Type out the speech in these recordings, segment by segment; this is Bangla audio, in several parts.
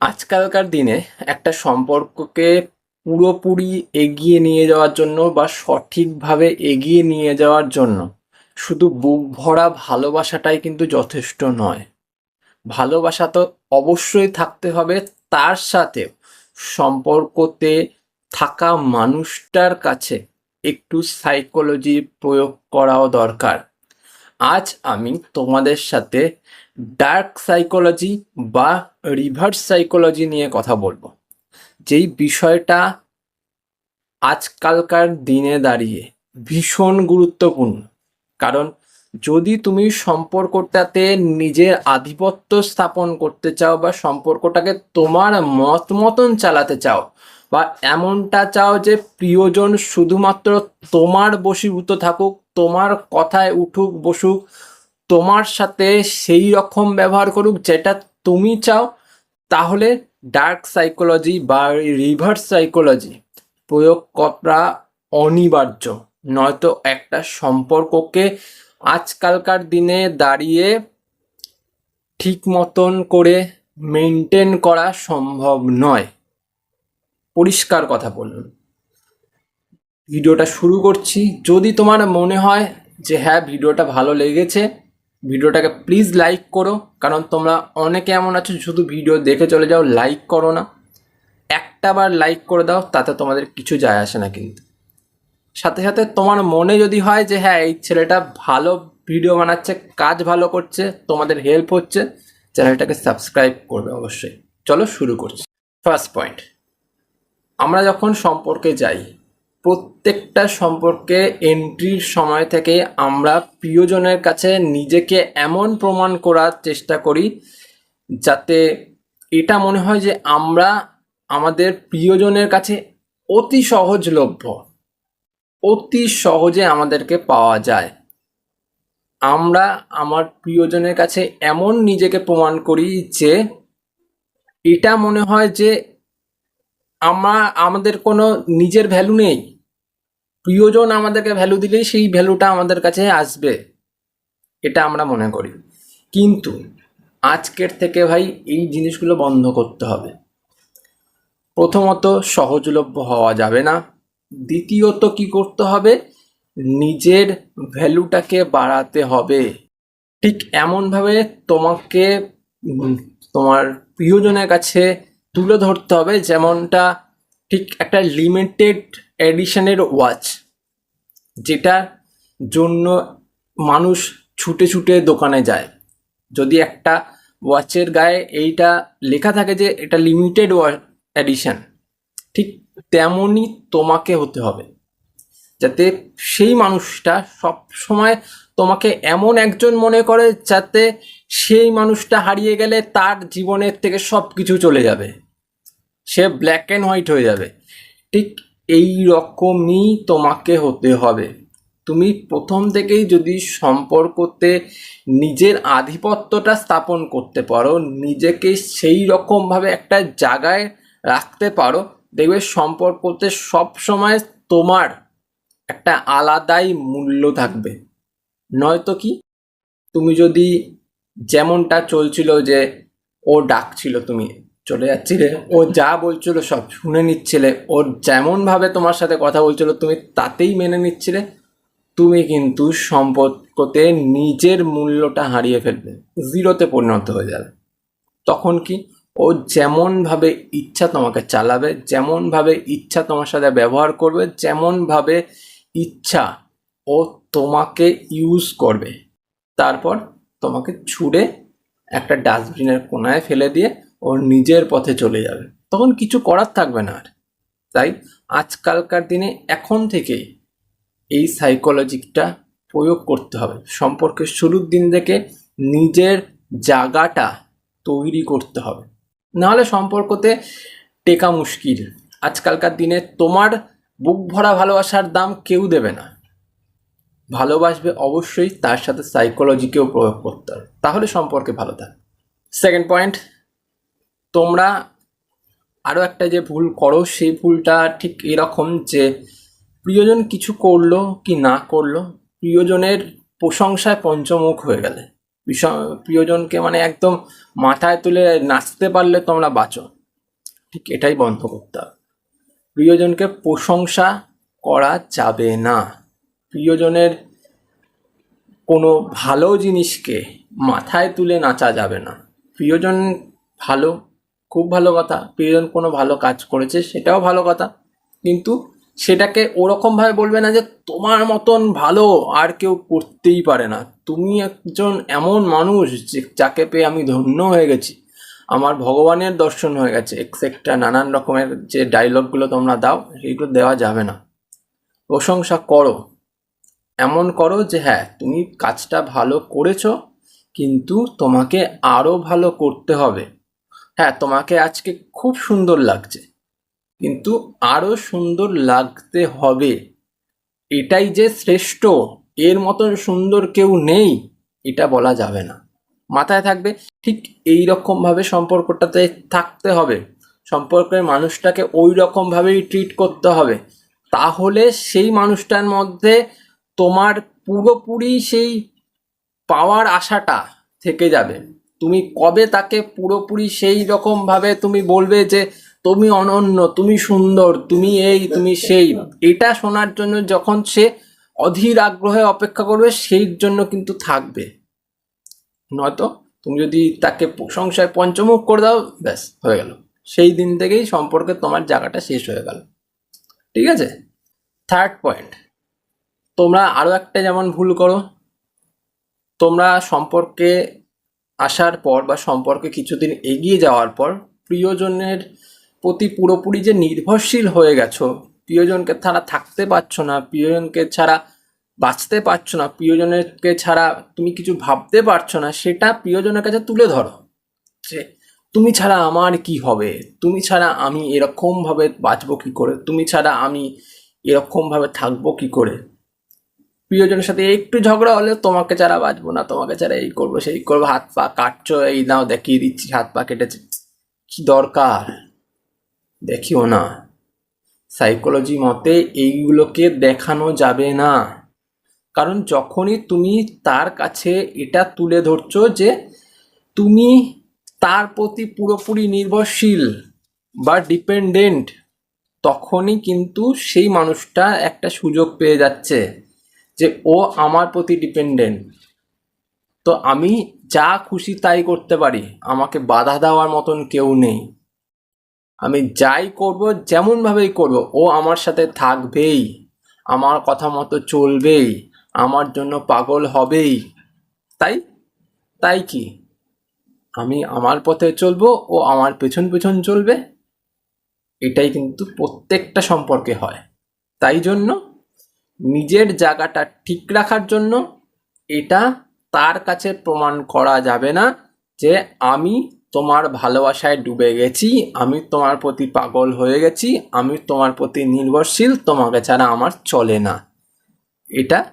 আজকালকার দিনে একটা সম্পর্ককে পুরোপুরি এগিয়ে নিয়ে যাওয়ার জন্য বা সঠিকভাবে এগিয়ে নিয়ে যাওয়ার জন্য শুধু বুক ভরা ভালোবাসাটাই কিন্তু যথেষ্ট নয়। ভালোবাসা তো অবশ্যই থাকতে হবে, তার সাথে সম্পর্কতে থাকা মানুষটার কাছে একটু সাইকোলজি প্রয়োগ করাও দরকার। আজ আমি তোমাদের সাথে ডার্ক সাইকোলজি বা রিভার্স সাইকোলজি নিয়ে কথা বলব। যেই বিষয়টা আজকালকার দিনে দাঁড়িয়ে ভীষণ গুরুত্বপূর্ণ। কারণ যদি তুমি সম্পর্কটাতে নিজের আধিপত্য স্থাপন করতে চাও বা সম্পর্কটাকে তোমার মত মতন চালাতে চাও বা এমনটা চাও যে প্রিয়জন শুধুমাত্র তোমার বশীভূত থাকুক, তোমার কথায় উঠুক, বসুক, তোমার সাথে সেই রকম ব্যবহার করুক যেটা তুমি চাও, তাহলে ডার্ক সাইকোলজি বা রিভার্স সাইকোলজি প্রয়োগ করা অনিবার্য। নয়তো একটা সম্পর্ককে আজকালকার দিনে দাঁড়িয়ে ঠিক মতন করে মেনটেন করা সম্ভব নয়। পরিষ্কার কথা বলুন। ভিডিওটা শুরু করছি। যদি তোমার মনে হয় যে হ্যাঁ ভিডিওটা ভালো লেগেছে ভিডিওটাকে প্লিজ লাইক করো, কারণ তোমরা অনেকে এমন আছো শুধু ভিডিও দেখে চলে যাও লাইক করো না। একটা বার লাইক করে দাও, তাতে তোমাদের কিছু যায় আসে না কিন্তু। সাথে সাথে তোমার মনে যদি হয় যে হ্যাঁ এই ছেলেটা ভালো ভিডিও বানাচ্ছে, কাজ ভালো করছে, তোমাদের হেল্প হচ্ছে, চ্যানেলটাকে সাবস্ক্রাইব করবে অবশ্যই। চলো শুরু করছি। ফার্স্ট পয়েন্ট আমরা যখন সম্পর্কে যাই প্রত্যেকটা সম্পর্কে এন্ট্রির সময় থেকে আমরা প্রিয়জনের কাছে নিজেকে এমন প্রমাণ করার চেষ্টা করি যাতে এটা মনে হয় যে আমরা আমাদের প্রিয়জনের কাছে অতি সহজলভ্য, অতি সহজে আমাদেরকে পাওয়া যায়। আমরা আমার প্রিয়জনের কাছে এমন নিজেকে প্রমাণ করি যে এটা মনে হয় যে আমরা আমাদের কোনো নিজের ভ্যালু নেই। প্রিয়জন আমাদেরকে ভ্যালু দিলেই সেই ভ্যালুটা আমাদের কাছে আসবে। এটা আমরা মনে করি। কিন্তু আজকের থেকে ভাই এই জিনিসগুলো বন্ধ করতে হবে। প্রথমত সহজলভ্য হওয়া যাবে না। দ্বিতীয়ত কি করতে হবে? নিজের ভ্যালুটাকে বাড়াতে হবে। ঠিক এমনভাবে তোমাকে, তোমার প্রিয়জনের কাছে তুলে ধরতে হবে যেমনটা ঠিক একটা লিমিটেড এডিশনের ওয়াচ যেটা জন্য মানুষ ছুটে ছুটে দোকানে যায়। যদি একটা ওয়াচের গায়ে এইটা লেখা থাকে যে এটা লিমিটেড এডিশন ঠিক তেমনই তোমাকে হতে হবে। যাতে সেই মানুষটা সব সময় তোমাকে এমন একজন মনে করে যাতে সেই মানুষটা হারিয়ে গেলে তার জীবনের থেকে সব কিছু চলে যাবে। সে ব্ল্যাক অ্যান্ড হোয়াইট হয়ে যাবে। ঠিক এই রকমই তোমাকে হতে হবে। তুমি প্রথম থেকেই যদি সম্পর্কতে নিজের আধিপত্যটা স্থাপন করতে পারো, নিজেকে সেই রকমভাবে একটা জায়গায় রাখতে পারো, দেখবে সম্পর্কতে সব সময় তোমার একটা আলাদাই মূল্য থাকবে। নয়তো কি? তুমি যদি যেমনটা চলছিল যে ও ডাকছিল তুমি, চলে যাচ্ছিলে, ও যা বলছিল সব শুনে নিচ্ছিলে ওর যেমনভাবে তোমার সাথে কথা বলছিল তুমি তাতেই মেনে নিচ্ছিলে, তুমি কিন্তু সম্পর্কতে নিজের মূল্যটা হারিয়ে ফেলবে, জিরোতে পরিণত হয়ে যাবে। তখন কি? ও যেমনভাবে ইচ্ছা তোমাকে চালাবে, যেমনভাবে ইচ্ছা তোমার সাথে ব্যবহার করবে, যেমনভাবে ইচ্ছা ও তোমাকে ইউজ করবে। তারপর তোমাকে ছুঁড়ে একটা ডাস্টবিনের কোনায় ফেলে দিয়ে ওর নিজের পথে চলে যাবে। তখন কিছু করার থাকবে না আর। তাই আজকালকার দিনে এখন থেকেই এই সাইকোলজিটা প্রয়োগ করতে হবে। সম্পর্কের শুরুর দিন থেকে নিজের জায়গাটা তৈরি করতে হবে। নাহলে সম্পর্কতে টেকা মুশকিল। আজকালকার দিনে তোমার বুক ভরা ভালোবাসার দাম কেউ দেবে না। ভালোবাসবে অবশ্যই তার সাথে সাইকোলজিকেও প্রয়োগ করতে হবে। তাহলে সম্পর্কে ভালো থাকে। সেকেন্ড পয়েন্ট তোমরা আরও একটা যে ভুল করো, সেই ভুলটা ঠিক এরকম যে প্রিয়জন কিছু করল কি না করল, প্রিয়জনের প্রশংসায় পঞ্চমুখ হয়ে গেলে। প্রিয়জনকে মানে একদম মাথায় তুলে নাচতে পারলে তোমরা বাঁচো। ঠিক এটাই বন্ধ করতে হবে। প্রিয়জনকে প্রশংসা করা যাবে না। প্রিয়জনের কোনো ভালো জিনিসকে মাথায় তুলে নাচা যাবে না। প্রিয়জন ভালো, খুব ভালো কথা, প্রিয়জন কোনো ভালো কাজ করেছে সেটাও ভালো কথা। কিন্তু সেটাকে ওরকমভাবে বলবে না যে, তোমার মতন ভালো আর কেউ করতেই পারে না। তুমি একজন এমন মানুষ যে, যাকে পেয়ে আমি ধন্য হয়ে গেছি। আমার ভগবানের দর্শন হয়ে গেছে। এক্সেট্রা নানান রকমের যে ডায়লগগুলো তোমরা দাও সেগুলো দেওয়া যাবে না। প্রশংসা করো। এমন করো যে হ্যাঁ তুমি কাজটা ভালো করেছ, কিন্তু তোমাকে আরও ভালো করতে হবে। হ্যাঁ তোমাকে আজকে খুব সুন্দর লাগছে, কিন্তু আরও সুন্দর লাগতে হবে। এটাই যে শ্রেষ্ঠ, এর মতন সুন্দর কেউ নেই, এটা বলা যাবে না। মাথায় থাকবে, ঠিক এই রকমভাবে সম্পর্কটাতে থাকতে হবে। সম্পর্কের মানুষটাকে ওই রকমভাবেই ট্রিট করতে হবে। তাহলে সেই মানুষটার মধ্যে তোমার পুরোপুরি সেই পাওয়ার আশাটা থেকে যাবে। তুমি কবে তাকে পুরোপুরি সেই রকমভাবে তুমি বলবে যে, তুমি অনন্য, তুমি সুন্দর, তুমি এই, তুমি সেই। এটা শোনার জন্য যখন সে অধীর আগ্রহে অপেক্ষা করবে, সেই জন্য কিন্তু থাকবে। নয়তো তুমি যদি তাকে প্রশংসায় পঞ্চমুখ করে দাও, ব্যাস, হয়ে গেল। সেই দিন থেকেই সম্পর্কে তোমার জায়গাটা শেষ হয়ে গেল। ঠিক আছে? থার্ড পয়েন্ট তোমরা আরও একটা যেমন ভুল করো, তোমরা সম্পর্কে আসার পর বা সম্পর্কে কিছুদিন এগিয়ে যাওয়ার পর প্রিয়জনের প্রতি পুরোপুরি যে নির্ভরশীল হয়ে গেছো, প্রিয়জনকে ছাড়া থাকতে পারছ না, প্রিয়জনকে ছাড়া বাঁচতে পারছ না, প্রিয়জনকে ছাড়া তুমি কিছু ভাবতে পারছ না, সেটা প্রিয়জনের কাছে তুলে ধরো যে তুমি ছাড়া আমার কি হবে? তুমি ছাড়া আমি এরকমভাবে বাঁচবো কি করে? তুমি ছাড়া আমি এরকমভাবে থাকব কি করে? প্রিয়জনের সাথে একটু ঝগড়া হলে তোমাকে ছাড়া বাঁচবো না, তোমাকে ছাড়া এই করব, সেই করব, হাত পা কাটছো, এই নাও, দেখিয়ে দিচ্ছি, হাত পা কেটেছে। কি দরকার? দেখিও না। সাইকোলজি মতে এইগুলোকে দেখানো যাবে না। কারণ যখনই তুমি তার কাছে এটা তুলে ধরছো যে তুমি তার প্রতি পুরোপুরি নির্ভরশীল বা ডিপেন্ডেন্ট তখনই কিন্তু সেই মানুষটা একটা সুযোগ পেয়ে যাচ্ছে। যে ও আমার প্রতি ডিপেন্ডেন্ট তো আমি যা খুশি তাই করতে পারি, আমাকে বাধা দেওয়ার মতন কেউ নেই। আমি যাই করব, যেমনভাবেই করব, ও আমার সাথে থাকবেই, আমার কথা মতো চলবেই, আমার জন্য পাগল হবেই। তাই তাই কি? আমি আমার পথে চলবো, ও আমার পেছন পেছন চলবে? এটাই কিন্তু প্রত্যেকটা সম্পর্কে হয়। তাই জন্য নিজের জায়গাটা ঠিক রাখার জন্য এটা তার কাছে প্রমাণ করা যাবে না যে আমি তোমার ভালোবাসায় ডুবে গেছি, আমি তোমার প্রতি পাগল হয়ে গেছি, আমি তোমার প্রতি নির্ভরশীল, তোমাকে ছাড়া আমার চলে না। এটা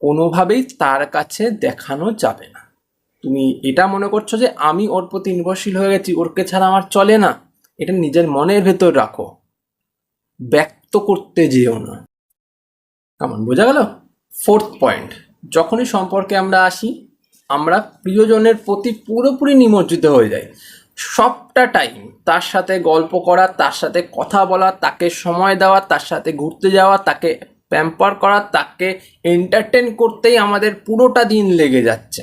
কোনোভাবেই তার কাছে দেখানো যাবে না। তুমি এটা মনে করছ যে আমি ওর প্রতি নির্ভরশীল হয়ে গেছি, ওরকে ছাড়া আমার চলে না। এটা নিজের মনের ভেতর রাখো। ব্যক্ত করতে যেও না। কেমন, বোঝা গেল? ফোর্থ পয়েন্ট যখনই সম্পর্কে আমরা আসি, আমরা প্রিয়জনের প্রতি পুরোপুরি নিমজ্জিত হয়ে যাই। সবটা টাইম তার সাথে গল্প করা, তার সাথে কথা বলা, তাকে সময় দেওয়া, তার সাথে ঘুরতে যাওয়া, তাকে প্যাম্পার করা, তাকে এন্টারটেন করতেই আমাদের পুরোটা দিন লেগে যাচ্ছে।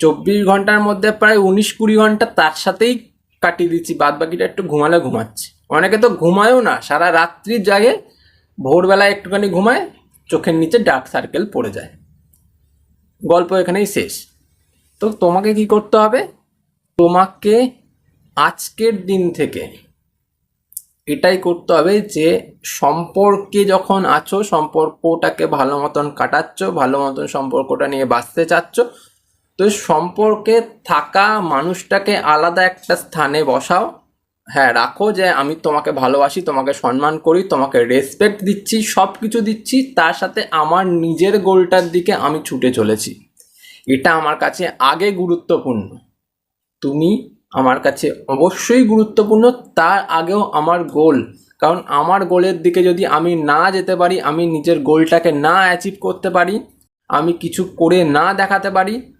চব্বিশ ঘণ্টার মধ্যে প্রায় উনিশ কুড়ি ঘণ্টা তার সাথেই কাটিয়ে দিচ্ছি বাদ বাকিটা একটু ঘুমালে ঘুমাচ্ছি। অনেকে তো ঘুমায়ও না, সারা রাত্রি জাগে, ভোরবেলায় একটুখানি ঘুমায় চোখের নিচে ডার্ক সার্কেল পড়ে যায়। গল্প এখানেই শেষ। তো তোমাকে কি করতে হবে? তোমাকে আজকের দিন থেকে এটাই করতে হবে যে, সম্পর্কে যখন আছো, সম্পর্কটাকে ভালো মতন কাটাচ্ছ, ভালো মতন সম্পর্কটা নিয়ে বাঁচতে চাচ্ছ, তো সম্পর্কে থাকা মানুষটাকে আলাদা একটা স্থানে বসাও। হ্যাঁ রাখো যে আমি তোমাকে ভালোবাসি, তোমাকে সম্মান করি, তোমাকে রেসপেক্ট দিচ্ছি সব কিছু দিচ্ছি, তার সাথে আমার নিজের গোলটার দিকে আমি ছুটে চলেছি। এটা আমার কাছে আগে গুরুত্বপূর্ণ। তুমি আমার কাছে অবশ্যই গুরুত্বপূর্ণ, তার আগেও আমার গোল কারণ আমার গোলের দিকে যদি আমি না যেতে পারি, আমি নিজের গোলটাকে না অ্যাচিভ করতে পারি, আমি কিছু করে না দেখাতে পারি,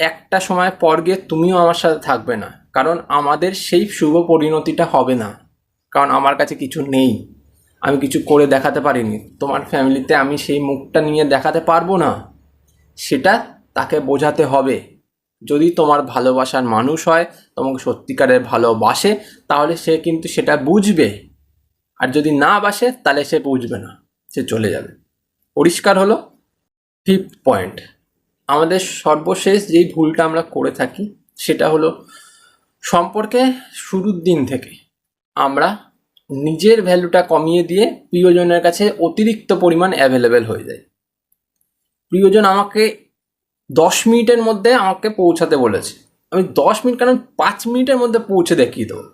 একটা সময় পর গিয়ে তুমিও আমার সাথে থাকবে না। কারণ আমাদের সেই শুভ পরিণতিটা হবে না। কারণ আমার কাছে কিছু নেই। আমি কিছু করে দেখাতে পারিনি। তোমার ফ্যামিলিতে আমি সেই মুখটা নিয়ে দেখাতে পারব না। সেটা তাকে বোঝাতে হবে। যদি তোমার ভালোবাসার মানুষ হয়, তোমাকে সত্যিকারের ভালোবাসে, তাহলে সে কিন্তু সেটা বুঝবে। আর যদি না বাসে, তাহলে সে বুঝবে না। সে চলে যাবে। পরিষ্কার হলো? ফিফথ পয়েন্ট আমাদের সর্বশেষ যেই ভুলটা আমরা করে থাকি, সেটা হলো সম্পর্কে শুরুর দিন থেকে আমরা নিজের ভ্যালুটা কমিয়ে দিয়ে প্রিয়জনের কাছে অতিরিক্ত পরিমাণ অ্যাভেলেবেল হয়ে যায় প্রিয়জন আমাকে দশ মিনিটের মধ্যে আমাকে পৌঁছাতে বলেছে। আমি দশ মিনিট কেন? পাঁচ মিনিটের মধ্যে পৌঁছে দেখিয়ে দেবো।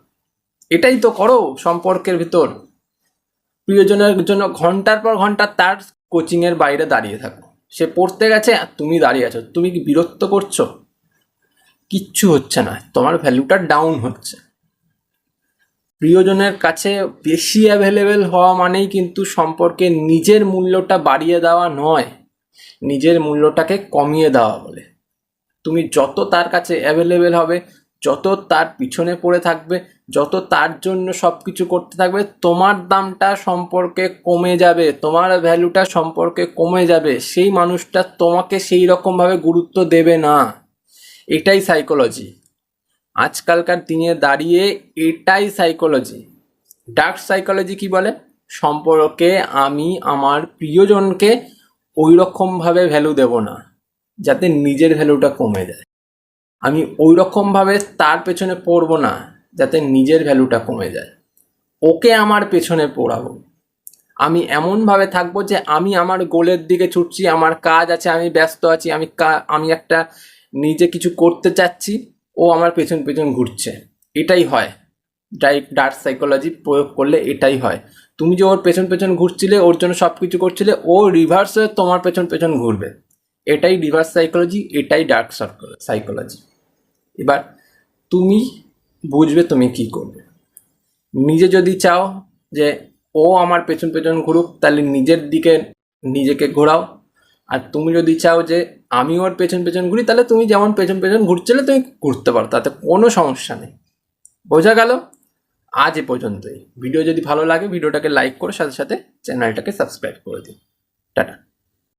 এটাই তো করো সম্পর্কের ভিতর। প্রিয়জনের জন্য ঘণ্টার পর ঘণ্টা তার কোচিংয়ের বাইরে দাঁড়িয়ে থাকো। সে পড়তে গেছে, আর তুমি দাঁড়িয়ে আছো। তুমি কি বিরক্ত করছ? কিচ্ছু হচ্ছে না, তোমার ভ্যালুটা ডাউন হচ্ছে। প্রিয়জনের কাছে বেশি অ্যাভেলেবেল হওয়া মানেই কিন্তু সম্পর্কে নিজের মূল্যটা বাড়িয়ে দেওয়া নয়, নিজের মূল্যটাকে কমিয়ে দেওয়া বলে। তুমি যত তার কাছে অ্যাভেলেবেল হবে, যত তার পিছনে পড়ে থাকবে, যত তার জন্য সব কিছু করতে থাকবে, তোমার দামটা সম্পর্কে কমে যাবে, তোমার ভ্যালুটা সম্পর্কে কমে যাবে, সেই মানুষটা তোমাকে সেই রকমভাবে গুরুত্ব দেবে না। এটাই সাইকোলজি আজকালকার দিনে দাঁড়িয়ে এটাই সাইকোলজি ডার্ক সাইকোলজি কি বলে? সম্পর্কে আমি আমার প্রিয়জনকে ওই রকমভাবে ভ্যালু দেব না, যাতে নিজের ভ্যালুটা কমে যায়। আমি ওই রকমভাবে তার পেছনে পড়ব না, যাতে নিজের ভ্যালুটা কমে যায়। ওকে আমার পেছনে পড়াবো। আমি এমনভাবে থাকব যে আমি আমার গোলের দিকে ছুটছি, আমার কাজ আছে, আমি ব্যস্ত আছি, আমি আমি একটা নিজে কিছু করতে চাচ্ছি, ও আমার পেছন পেছন ঘুরছে। এটাই হয়। ডাইরেক্ট ডার্ক সাইকোলজি প্রয়োগ করলে এটাই হয়। তুমি যে ওর পেছন পেছন ঘুরছিলে, ওর জন্য সব কিছু করছিলে, ও রিভার্স তোমার পেছন পেছন ঘুরবে। এটাই রিভার্স সাইকোলজি এটাই ডার্ক সাইকোলজি এবার তুমি বুঝবে তুমি কি করবে। নিজে যদি চাও যে ও আমার পেছন পেছন ঘুরুক, তাহলে নিজের দিকে নিজেকে ঘোরাও। আর তুমি যদি চাও যে আমি ওর পেছন পেছন ঘুরি, তাহলে তুমি যেমন পেছন পেছন ঘুরছিলে, তুমি ঘুরতে পারো, তাতে কোনো সমস্যা নেই। বোঝা গেল? আজ এ পর্যন্তই। ভিডিও যদি ভালো লাগে, ভিডিওটাকে লাইক করো সাথে সাথে চ্যানেলটাকে সাবস্ক্রাইব করে দিন টাটা।